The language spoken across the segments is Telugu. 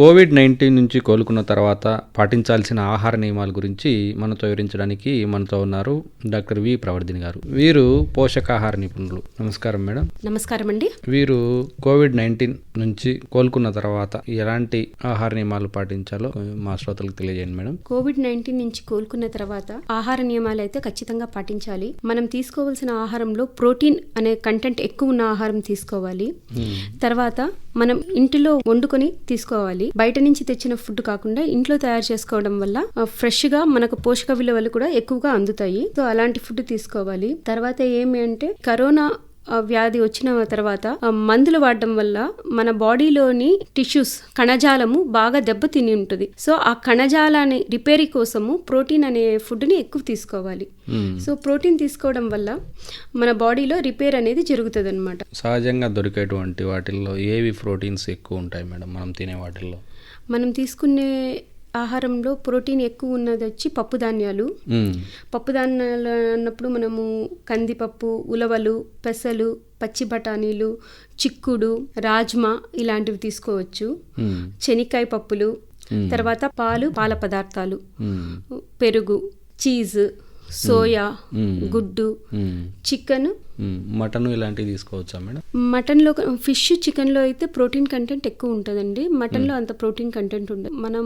కోవిడ్ నైన్టీన్ నుంచి కోలుకున్న తర్వాత పాటించాల్సిన ఆహార నియమాల గురించి మనతో వివరించడానికి మనతో ఉన్నారు డాక్టర్ వి ప్రవర్ధిని గారు. వీరు పోషకాహార నిపుణులు. నమస్కారం మేడం. నమస్కారం అండి వీరు కోవిడ్ నైన్టీన్ నుంచి కోలుకున్న తర్వాత ఎలాంటి ఆహార నియమాలు పాటించాలో మా శ్రోతలకు తెలియజేయండి మేడం. కోవిడ్ నైన్టీన్ నుంచి కోలుకున్న తర్వాత ఆహార నియమాలు అయితే ఖచ్చితంగా పాటించాలి. మనం తీసుకోవాల్సిన ఆహారంలో ప్రోటీన్ అనే కంటెంట్ ఎక్కువ ఉన్న ఆహారం తీసుకోవాలి. తర్వాత మనం ఇంటిలో వండుకొని తీసుకోవాలి. బయట నుంచి తెచ్చిన ఫుడ్ కాకుండా ఇంట్లో తయారు చేసుకోవడం వల్ల ఫ్రెష్గా మనకు పోషక విలువలు కూడా ఎక్కువగా అందుతాయి. సో అలాంటి ఫుడ్ తీసుకోవాలి. తర్వాత ఏమి అంటే కరోనా వ్యాధి వచ్చిన తర్వాత మందులు వాడడం వల్ల మన బాడీలోని టిష్యూస్ కణజాలము బాగా దెబ్బతిని ఉంటుంది. సో ఆ కణజాలాన్ని రిపేరీ కోసము ప్రోటీన్ అనే ఫుడ్ని ఎక్కువ తీసుకోవాలి. మ్మ్. సో ప్రోటీన్ తీసుకోవడం వల్ల మన బాడీలో రిపేర్ అనేది జరుగుతుంది అనమాట సహజంగా దొరికేటువంటి వాటిల్లో ఏవి ప్రోటీన్స్ ఎక్కువ ఉంటాయి మేడం? మనం తినే వాటిల్లో. మనం తీసుకునే ఆహారంలో ప్రోటీన్ ఎక్కువ ఉన్నది వచ్చి పప్పు ధాన్యాలు. పప్పు ధాన్యాలు అన్నప్పుడు మనము కందిపప్పు ఉలవలు పెసలు పచ్చి బఠానీలు చిక్కుడు రాజ్మా ఇలాంటివి తీసుకోవచ్చు. శనక్కాయ పప్పులు తర్వాత పాలు పాల పదార్థాలు. పెరుగు చీజ్ సోయా. గుడ్డు. చికెన్. మటన్ ఇలాంటివి తీసుకోవచ్చా మేడం? మటన్లో ఫిష్ చికెన్లో అయితే ప్రోటీన్ కంటెంట్ ఎక్కువ ఉంటుందండి. మటన్లో అంత ప్రోటీన్ కంటెంట్ ఉండదు. మనం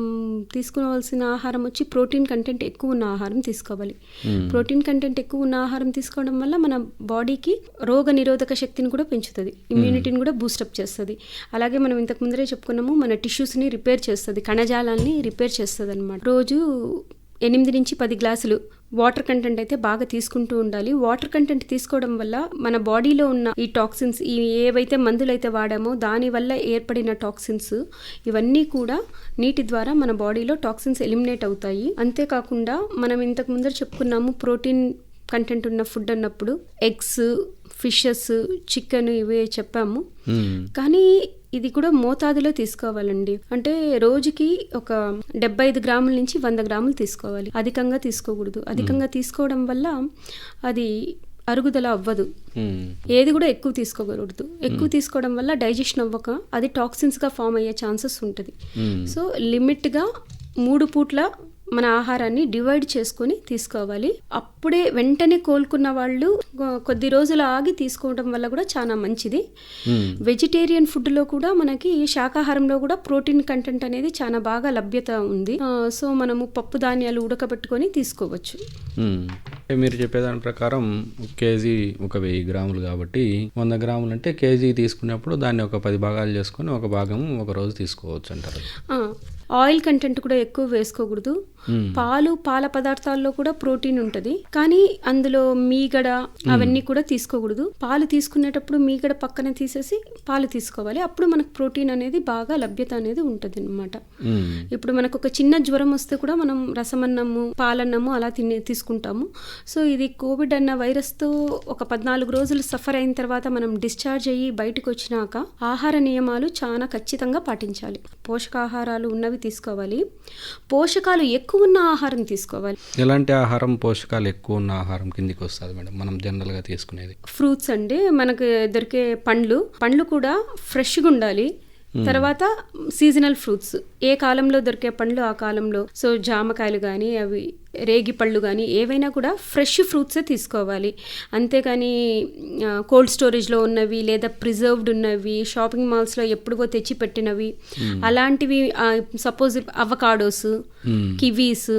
తీసుకోవాల్సిన ఆహారం వచ్చి ప్రోటీన్ కంటెంట్ ఎక్కువ ఉన్న ఆహారం తీసుకోవాలి. ప్రోటీన్ కంటెంట్ ఎక్కువ ఉన్న ఆహారం తీసుకోవడం వల్ల మన బాడీకి రోగ నిరోధక శక్తిని కూడా పెంచుతుంది. ఇమ్యూనిటీని కూడా బూస్టప్ చేస్తుంది. అలాగే మనం ఇంతకు ముందరే చెప్పుకున్నాము మన టిష్యూస్ని రిపేర్ చేస్తుంది కణజాలాన్ని రిపేర్ చేస్తుంది అనమాట రోజు ఎనిమిది నుంచి పది గ్లాసులు వాటర్ కంటెంట్ అయితే బాగా తీసుకుంటూ ఉండాలి. వాటర్ కంటెంట్ తీసుకోవడం వల్ల మన బాడీలో ఉన్న ఈ టాక్సిన్స్ ఈ ఏవైతే మందులు అయితే వాడామో దానివల్ల ఏర్పడిన టాక్సిన్స్ ఇవన్నీ కూడా నీటి ద్వారా మన బాడీలో టాక్సిన్స్ ఎలిమినేట్ అవుతాయి. అంతేకాకుండా మనం ఇంతకు ముందర చెప్పుకున్నాము ప్రోటీన్ కంటెంట్ ఉన్న ఫుడ్ అన్నప్పుడు ఎగ్స్ ఫిషెస్ చికెన్ ఇవే చెప్పాము. కానీ ఇది కూడా మోతాదులో తీసుకోవాలండి. అంటే రోజుకి ఒక డెబ్బై ఐదు గ్రాముల నుంచి వంద గ్రాములు తీసుకోవాలి. అధికంగా తీసుకోకూడదు. అధికంగా తీసుకోవడం వల్ల అది అరుగుదల అవ్వదు. ఏది కూడా ఎక్కువ తీసుకోకూడదు. ఎక్కువ తీసుకోవడం వల్ల డైజెషన్ అవ్వక అది టాక్సిన్స్గా ఫామ్ అయ్యే ఛాన్సెస్ ఉంటుంది. సో లిమిట్గా మూడు పూట్ల మన ఆహారాన్ని డివైడ్ చేసుకొని తీసుకోవాలి. అప్పుడే వెంటనే కోలుకున్న వాళ్ళు కొద్ది రోజులు ఆగి తీసుకోవడం వల్ల కూడా చాలా మంచిది. వెజిటేరియన్ ఫుడ్లో కూడా మనకి శాకాహారంలో కూడా ప్రోటీన్ కంటెంట్ అనేది చాలా బాగా లభ్యత ఉంది. సో మనము పప్పు ధాన్యాలు ఉడకబెట్టుకొని తీసుకోవచ్చు. మీరు చెప్పేదాని ప్రకారం కేజీ ఒక వెయ్యి గ్రాములు కాబట్టి వంద గ్రాములు అంటే కేజీ తీసుకున్నప్పుడు దాన్ని ఒక పది భాగాలు చేసుకొని ఒక భాగం ఒక రోజు తీసుకోవచ్చు అంటారు. ఆయిల్ కంటెంట్ కూడా ఎక్కువ వేసుకోకూడదు. పాలు పాల పదార్థాల్లో కూడా ప్రోటీన్ ఉంటుంది. కానీ అందులో మీగడ అవన్నీ కూడా తీసుకోకూడదు. పాలు తీసుకునేటప్పుడు మీగడ పక్కన తీసేసి పాలు తీసుకోవాలి. అప్పుడు మనకు ప్రోటీన్ అనేది బాగా లభ్యత అనేది ఉంటుంది అనమాట ఇప్పుడు మనకు ఒక చిన్న జ్వరం వస్తే కూడా మనం రసమన్నము పాలన్నము అలా తినే తీసుకుంటాము. సో ఇది కోవిడ్ అన్న వైరస్తో ఒక పద్నాలుగు రోజులు సఫర్ అయిన తర్వాత మనం డిశ్చార్జ్ అయ్యి బయటకు వచ్చినాక ఆహార నియమాలు చాలా ఖచ్చితంగా పాటించాలి. పోషకాహారాలు ఉన్నవి తీసుకోవాలి. పోషకాలు ఎక్కువ ఉన్న ఆహారం తీసుకోవాలి. ఎలాంటి ఆహారం పోషకాలు ఎక్కువ ఉన్న ఆహారం కిందికి వస్తుంది మేడం? మనం జనరల్గా తీసుకునేది. ఫ్రూట్స్ అండి మనకు దొరికే పండ్లు. పండ్లు కూడా ఫ్రెష్గా ఉండాలి. తర్వాత సీజనల్ ఫ్రూట్స్. ఏ కాలంలో దొరికే పండ్లు ఆ కాలంలో? సో జామకాయలు కానీ అవి రేగి పళ్ళు కానీ ఏవైనా కూడా ఫ్రెష్ ఫ్రూట్సే తీసుకోవాలి. అంతేగాని కోల్డ్ స్టోరేజ్లో ఉన్నవి లేదా ప్రిజర్వ్డ్ ఉన్నవి షాపింగ్ మాల్స్లో ఎప్పుడుగో తెచ్చి పెట్టినవి అలాంటివి సపోజ్ అవకాడోస్. కివీస్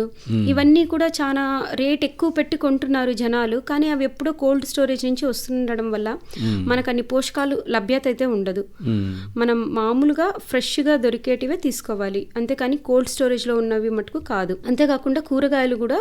ఇవన్నీ కూడా చాలా రేట్ ఎక్కువ పెట్టి కొంటున్నారు జనాలు. కానీ అవి ఎప్పుడో కోల్డ్ స్టోరేజ్ నుంచి వస్తుండడం వల్ల మనకు అన్ని పోషకాలు లభ్యత అయితే ఉండదు. మనం మామూలుగా ఫ్రెష్గా దొరికేటివే తీసుకోవాలి. అంతేకాని కోల్డ్ స్టోరేజ్లో ఉన్నవి మటుకు కాదు. అంతేకాకుండా కూరగాయలు కూడా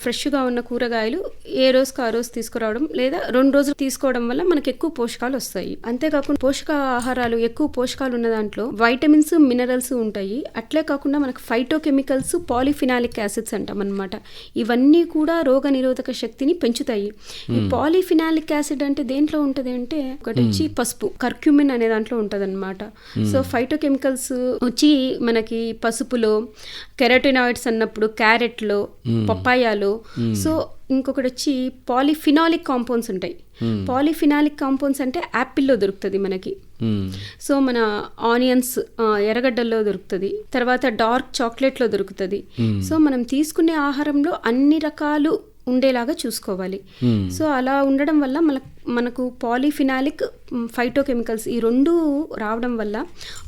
ఫ్రెష్గా ఉన్న కూరగాయలు ఏ రోజుకి ఆ రోజు తీసుకురావడం లేదా రెండు రోజులు తీసుకోవడం వల్ల మనకు ఎక్కువ పోషకాలు వస్తాయి. అంతేకాకుండా పోషక ఆహారాలు ఎక్కువ పోషకాలు ఉన్న దాంట్లో వైటమిన్స్ మినరల్స్ ఉంటాయి. అట్లే కాకుండా మనకు ఫైటోకెమికల్స్ పాలిఫినాలిక్ యాసిడ్స్ అంటాం అనమాట ఇవన్నీ కూడా రోగ నిరోధక శక్తిని పెంచుతాయి. ఈ పాలిఫినాలిక్ యాసిడ్ అంటే దేంట్లో ఉంటుంది అంటే ఒకటి వచ్చి పసుపు కర్క్యూమిన్ అనే దాంట్లో ఉంటుంది అనమాట సో ఫైటోకెమికల్స్ వచ్చి మనకి పసుపులో కెరటినాయిడ్స్ అన్నప్పుడు క్యారెట్లో పప్పాయాలో. సో ఇంకొకటి వచ్చి పాలిఫినాలిక్ కాంపౌండ్స్ ఉంటాయి. పాలిఫినాలిక్ కాంపౌండ్స్ అంటే యాపిల్లో దొరుకుతుంది మనకి. సో మన ఆనియన్స్ ఎర్రగడ్డల్లో దొరుకుతుంది. తర్వాత డార్క్ చాక్లెట్లో దొరుకుతుంది. సో మనం తీసుకునే ఆహారంలో అన్ని రకాలు ఉండేలాగా చూసుకోవాలి. సో అలా ఉండడం వల్ల మన మనకు పాలిఫినాలిక్ ఫైటోకెమికల్స్ ఈ రెండు రావడం వల్ల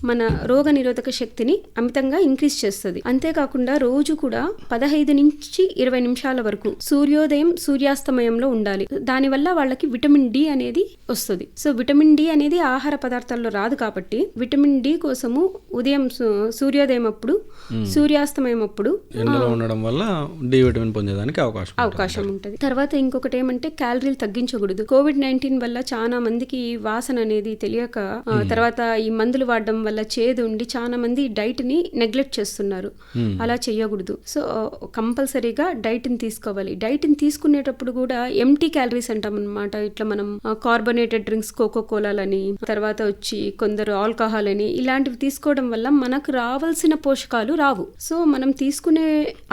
మన రోగ నిరోధక శక్తిని అమితంగా ఇంక్రీజ్ చేస్తుంది. అంతేకాకుండా రోజు కూడా పదహైదు నుంచి ఇరవై నిమిషాల వరకు సూర్యోదయం సూర్యాస్తమయంలో ఉండాలి. దానివల్ల వాళ్ళకి విటమిన్ డి అనేది వస్తుంది. సో విటమిన్ డి అనేది ఆహార పదార్థాల్లో రాదు కాబట్టి విటమిన్ డి కోసము ఉదయం సూర్యోదయం అప్పుడు సూర్యాస్తమయం అప్పుడు ఎండలో ఉండడం వల్ల డి విటమిన్ పొందేదానికి అవకాశం ఉంటుంది. అవకాశం ఉంటుంది. తర్వాత ఇంకొకటి ఏమంటే క్యాలరీలు తగ్గించకూడదు. కోవిడ్ నైన్టీన్ వల్ల చాలా మందికి వాసన అనేది తెలియక తర్వాత ఈ మందులు వాడడం వల్ల చేదు ఉండి చాలా మంది డైట్ని నెగ్లెక్ట్ చేస్తున్నారు. అలా చేయకూడదు సో కంపల్సరీగా డైట్ని తీసుకోవాలి. డైట్ని తీసుకునేటప్పుడు కూడా ఎంటీ క్యాలరీస్ అంటాం అనమాట ఇట్లా మనం కార్బోనేటెడ్ డ్రింక్స్ కోకో కోలాలని తర్వాత వచ్చి కొందరు ఆల్కహాల్ అని ఇలాంటివి తీసుకోవడం వల్ల మనకు రావాల్సిన పోషకాలు రావు. సో మనం తీసుకునే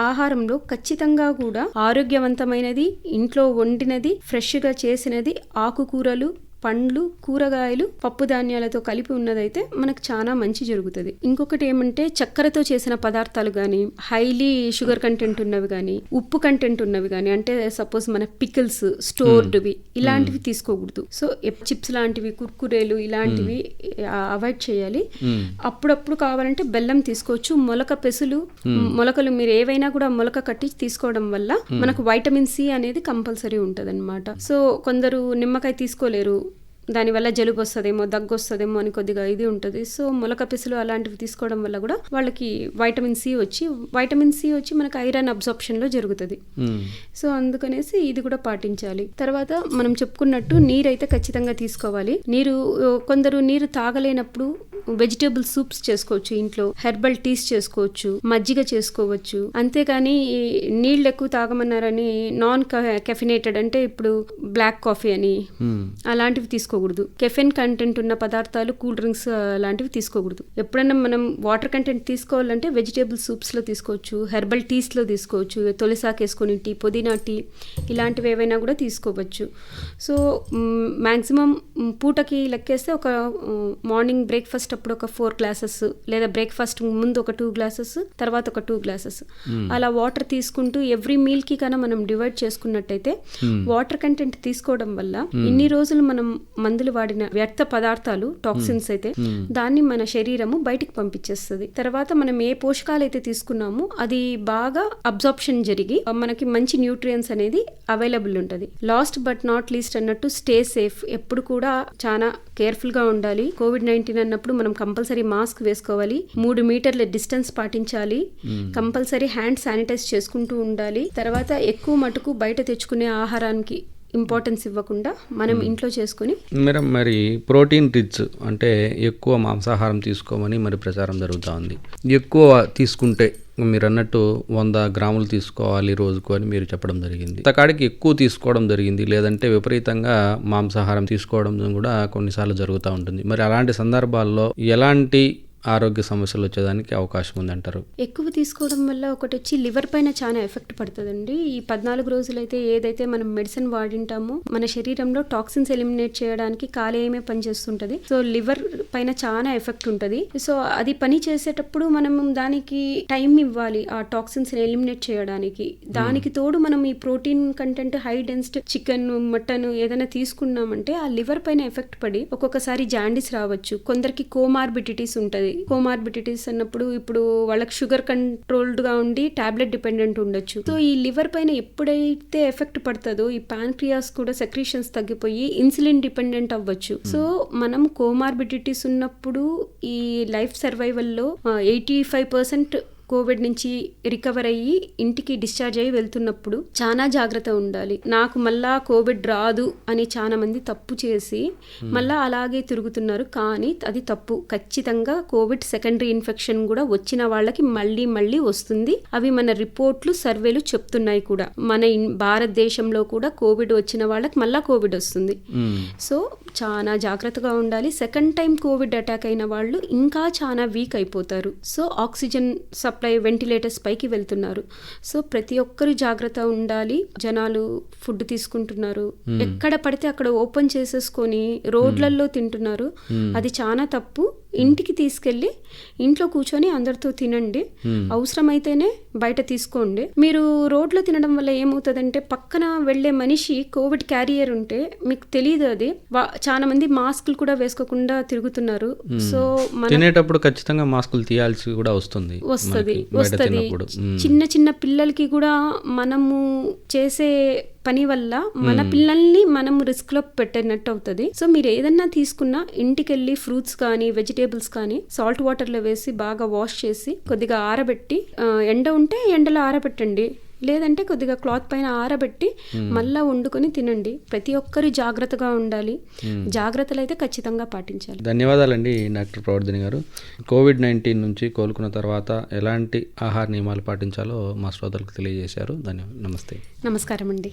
ఆహారంలో ఖచ్చితంగా కూడా ఆరోగ్యవంతమైనది ఇంట్లో వండినది ఫ్రెష్గా చేసినది ఆకుకూరలు పండ్లు కూరగాయలు పప్పు ధాన్యాలతో కలిపి ఉన్నదైతే మనకు చాలా మంచి జరుగుతుంది. ఇంకొకటి ఏమంటే చక్కెరతో చేసిన పదార్థాలు కానీ హైలీ షుగర్ కంటెంట్ ఉన్నవి కానీ ఉప్పు కంటెంట్ ఉన్నవి కానీ అంటే సపోజ్ మన పికిల్స్ స్టోర్డ్వి ఇలాంటివి తీసుకోకూడదు. సో చిప్స్ లాంటివి కుర్కురేలు ఇలాంటివి అవాయిడ్ చేయాలి. అప్పుడప్పుడు కావాలంటే బెల్లం తీసుకోవచ్చు. మొలక పెసులు మొలకలు మీరు ఏవైనా కూడా మొలక కట్టి తీసుకోవడం వల్ల మనకు వైటమిన్ సి అనేది కంపల్సరీ ఉంటుంది సో కొందరు నిమ్మకాయ తీసుకోలేరు దానివల్ల జలుబు వస్తుందేమో దగ్గు వస్తుందేమో అని కొద్దిగా ఇది ఉంటుంది. సో మొలక పెసులు అలాంటివి తీసుకోవడం వల్ల కూడా వాళ్ళకి వైటమిన్ సి వచ్చి వైటమిన్ సి వచ్చి మనకు ఐరన్ అబ్జార్ప్షన్లో జరుగుతుంది. సో అందుకనేసి ఇది కూడా పాటించాలి. తర్వాత మనం చెప్పుకున్నట్టు నీరు అయితే ఖచ్చితంగా తీసుకోవాలి. నీరు కొందరు నీరు తాగలేనప్పుడు వెజిటేబుల్ సూప్స్ చేసుకోవచ్చు ఇంట్లో హెర్బల్ టీస్ చేసుకోవచ్చు మజ్జిగ చేసుకోవచ్చు. అంతేగాని నీళ్ళు ఎక్కువ తాగమన్నారని నాన్ కెఫినేటెడ్ అంటే ఇప్పుడు బ్లాక్ కాఫీ అని మ్మ్. అలాంటివి తీసుకోకూడదు. కెఫెన్ కంటెంట్ ఉన్న పదార్థాలు కూల్ డ్రింక్స్ అలాంటివి తీసుకోకూడదు. ఎప్పుడైనా మనం వాటర్ కంటెంట్ తీసుకోవాలంటే వెజిటేబుల్ సూప్స్లో తీసుకోవచ్చు హెర్బల్ టీస్లో తీసుకోవచ్చు తొలిసాకు వేసుకొని టీ పుదీనా టీ ఇలాంటివి ఏవైనా కూడా తీసుకోవచ్చు. సో మ్యాక్సిమం పూటకి లెక్కేస్తే ఒక మార్నింగ్ బ్రేక్ఫాస్ట్ అప్పుడు ఒక ఫోర్ గ్లాసెస్ లేదా బ్రేక్ఫాస్ట్ ముందు ఒక టూ గ్లాసెస్ తర్వాత ఒక టూ గ్లాసెస్. అలా వాటర్ తీసుకుంటూ ఎవ్రీ మీల్కి కన్నా మనం డివైడ్ చేసుకున్నట్టయితే వాటర్ కంటెంట్ తీసుకోవడం వల్ల ఇన్ని రోజులు మనం మందులు వాడిన వ్యర్థ పదార్థాలు టాక్సిన్స్ అయితే దాన్ని మన శరీరము బయటికి పంపించేస్తుంది. తర్వాత మనం ఏ పోషకాలు అయితే తీసుకున్నామో అది బాగా అబ్జార్ప్షన్ జరిగి మనకి మంచి న్యూట్రియన్స్ అనేది అవైలబుల్ ఉంటుంది. లాస్ట్ బట్ నాట్ లీస్ట్ అన్నట్టు స్టే సేఫ్. ఎప్పుడు కూడా చాలా కేర్ఫుల్గా ఉండాలి. కోవిడ్ నైన్టీన్ అన్నప్పుడు మనం కంపల్సరీ మాస్క్ వేసుకోవాలి. మూడు మీటర్ల డిస్టెన్స్ పాటించాలి. కంపల్సరీ హ్యాండ్ శానిటైజ్ చేసుకుంటూ ఉండాలి. తర్వాత ఎక్కువ మటుకు బయట తెచ్చుకునే ఆహారానికి ఇంపార్టెన్స్ ఇవ్వకుండా మనం ఇంట్లో చేసుకుని మేడం మరి ప్రోటీన్ రిచ్ అంటే ఎక్కువ మాంసాహారం తీసుకోమని మరి ప్రచారం జరుగుతూ ఉంది. ఎక్కువ తీసుకుంటే మీరు అన్నట్టు వంద గ్రాములు తీసుకోవాలి రోజుకు అని మీరు చెప్పడం జరిగింది. కాడికి ఎక్కువ తీసుకోవడం జరిగింది. లేదంటే విపరీతంగా మాంసాహారం తీసుకోవడం కూడా కొన్నిసార్లు జరుగుతూ ఉంటుంది. మరి అలాంటి సందర్భాల్లో ఎలాంటి ఆరోగ్య సమస్యలు వచ్చేదానికి అవకాశం ఉందంటారు. ఎక్కువ తీసుకోవడం వల్ల ఒకటి వచ్చి లివర్ పైన చాలా ఎఫెక్ట్ పడుతుందండి. ఈ పద్నాలుగు రోజులైతే ఏదైతే మనం మెడిసిన్ వాడింటామో మన శరీరంలో టాక్సిన్స్ ఎలిమినేట్ చేయడానికి కాలేయమే పనిచేస్తుంటది సో లివర్ పైన చాలా ఎఫెక్ట్ ఉంటుంది. సో అది పని చేసేటప్పుడు మనం దానికి టైం ఇవ్వాలి ఆ టాక్సిన్స్ ఎలిమినేట్ చేయడానికి. దానికి తోడు మనం ఈ protein content high densed chicken mutton ఏదైనా తీసుకున్నామంటే ఆ లివర్ పైన ఎఫెక్ట్ పడి ఒక్కొక్కసారి జాండీస్ రావచ్చు. కొందరికి కోమార్బిడిటీస్ ఉంటుంది. కోమార్బిడిటీస్ అన్నప్పుడు ఇప్పుడు వాళ్ళకి షుగర్ కంట్రోల్డ్గా ఉండి టాబ్లెట్ డిపెండెంట్ ఉండొచ్చు. సో ఈ లివర్ పైన ఎప్పుడైతే ఎఫెక్ట్ పడుతుందో ఈ పాన్క్రియాస్ కూడా సెక్రీషన్స్ తగ్గిపోయి ఇన్సులిన్ డిపెండెంట్ అవ్వచ్చు. సో మనం కోమార్బిడిటీస్ ఉన్నప్పుడు ఈ లైఫ్ సర్వైవల్లో ఎయిటీ ఫైవ్ పర్సెంట్ కోవిడ్ నుంచి రికవర్ అయ్యి ఇంటికి డిశ్చార్జ్ అయ్యి వెళ్తున్నప్పుడు చాలా జాగ్రత్త ఉండాలి. నాకు మళ్ళా కోవిడ్ రాదు అని చాలా మంది తప్పు చేసి మళ్ళా అలాగే తిరుగుతున్నారు. కానీ అది తప్పు. ఖచ్చితంగా కోవిడ్ సెకండరీ ఇన్ఫెక్షన్ కూడా వచ్చిన వాళ్ళకి మళ్ళీ మళ్ళీ వస్తుంది. అవి మన రిపోర్ట్లు సర్వేలు చెప్తున్నాయి కూడా. మన ఇన్- భారతదేశంలో కూడా కోవిడ్ వచ్చిన వాళ్ళకి మళ్ళా కోవిడ్ వస్తుంది. మ్మ్. సో చాలా జాగ్రత్తగా ఉండాలి. సెకండ్ టైం కోవిడ్ అటాక్ అయిన వాళ్ళు ఇంకా చాలా వీక్ అయిపోతారు. So oxygen supply supply ventilators పైకి వెళ్తున్నారు. సో ప్రతి ఒక్కరు జాగ్రత్త ఉండాలి. జనాలు ఫుడ్ తీసుకుంటున్నారు. ఎక్కడ పడితే అక్కడ ఓపెన్ చేసేసుకొని రోడ్లలో తింటున్నారు. అది చాలా తప్పు. ఇంటికి తీసుకెళ్ళి ఇంట్లో కూర్చొని అందరితో తినండి. అవసరమైతేనే బయట తీసుకోండి. మీరు రోడ్లో తినడం వల్ల ఏమవుతుందంటే పక్కన వెళ్ళే మనిషి కోవిడ్ క్యారియర్ ఉంటే మీకు తెలియదు అది. చాలా మంది మాస్కులు కూడా వేసుకోకుండా తిరుగుతున్నారు. సో తినేటప్పుడు ఖచ్చితంగా మాస్కులు తీయాల్సి కూడా వస్తుంది వస్తుంది. వస్తుంది. చిన్న చిన్న పిల్లలకి కూడా మనము చేసే పని వల్ల మన పిల్లల్ని మనం రిస్క్లో పెట్టినట్టు అవుతుంది. సో మీరు ఏదన్నా తీసుకున్నా ఇంటికి వెళ్ళి ఫ్రూట్స్ కానీ వెజిటేబుల్స్ కానీ సాల్ట్ వాటర్లో వేసి బాగా వాష్ చేసి కొద్దిగా ఆరబెట్టి ఎండ ఉంటే ఎండలో ఆరబెట్టండి. లేదంటే కొద్దిగా క్లాత్ పైన ఆరబెట్టి మళ్ళా వండుకొని తినండి. ప్రతి ఒక్కరు జాగ్రత్తగా ఉండాలి. జాగ్రత్తలు అయితే ఖచ్చితంగా పాటించాలి. ధన్యవాదాలండి డాక్టర్ ప్రవర్ధిని గారు. కోవిడ్ నైన్టీన్ నుంచి కోలుకున్న తర్వాత ఎలాంటి ఆహార నియమాలు పాటించాలో మా శ్రోతలకు తెలియజేశారు. ధన్యవాదాలు నమస్తే. నమస్కారం అండి